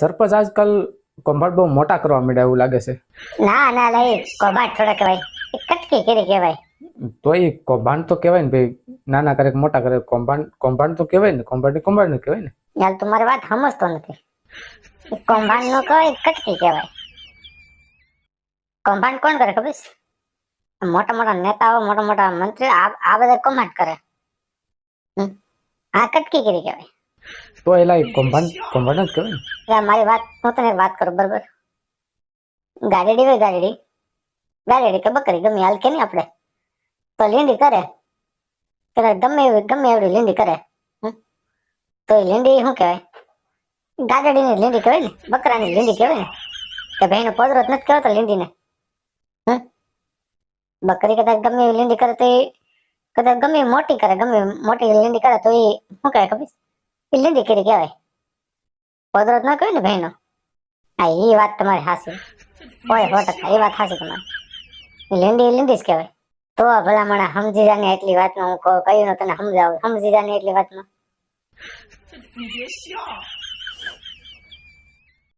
સરપંચ આજકાલ કૌભાંડ બહુ મોટા કરવા માંડ્યા એવું લાગે છે. ના ના લઈ કૌભાંડ થોડા કહેવાય. કટકી કરી કહેવાય. તો એ કૌભાંડ તો કહેવાય ને ભાઈ નાના કરે મોટા કરે કૌભાંડ કૌભાંડ તો કહેવાય ને કૌભાંડ કૌભાંડ કહેવાય ને. યાર તમારી વાત સમજતો નથી. કૌભાંડ નો કહેવાય કટકી કહેવાય. કૌભાંડ કોણ કરે ખબર છે? મોટા મોટા નેતાઓ મોટા મોટા મંત્રી આ બધા કૌભાંડ કરે. આ કટકી કરી કહેવાય. તો એલા કૌભાંડ કૌભાંડ જ કહેવાય ને. યાર મારી વાત હું તને એક વાત કરું બરોબર ગાડીડી હોય ગાડીડી ગાડીડી કે બકરી ગમે હાલ કે નહીં આપણે તો લીંડી કરે કદાચ ગમે એવી ગમે એવડી લીંડી કરે હમ? તો એ લીંડી શું કહેવાય ગાડીની લીંડી કહેવાય ને બકરાની લીંડી કહેવાય ને કે ભાઈનો પોદરો જ નથી કહેવાતો લીંડીને હમ બકરી કદાચ ગમે એવી લીંડી કરે તો એ કદાચ ગમે એવી મોટી કરે ગમે એવી મોટી લીંડી કરે તો એ શું કહેવાય ખબર છે? એ લીંડી કરી કહેવાય પોદરો ના કહ્યું ને ભાઈનો? હા એ વાત તમારી હાસી હોય હો ટકા એ વાત હાસી તમારી. લીંડી લીંડી જ કહેવાય. તો ભલામણ સમજી જાને એટલી વાતમાં હું કહું- કહ્યું તને સમજાવું? સમજી જાને એટલી વાતમાં?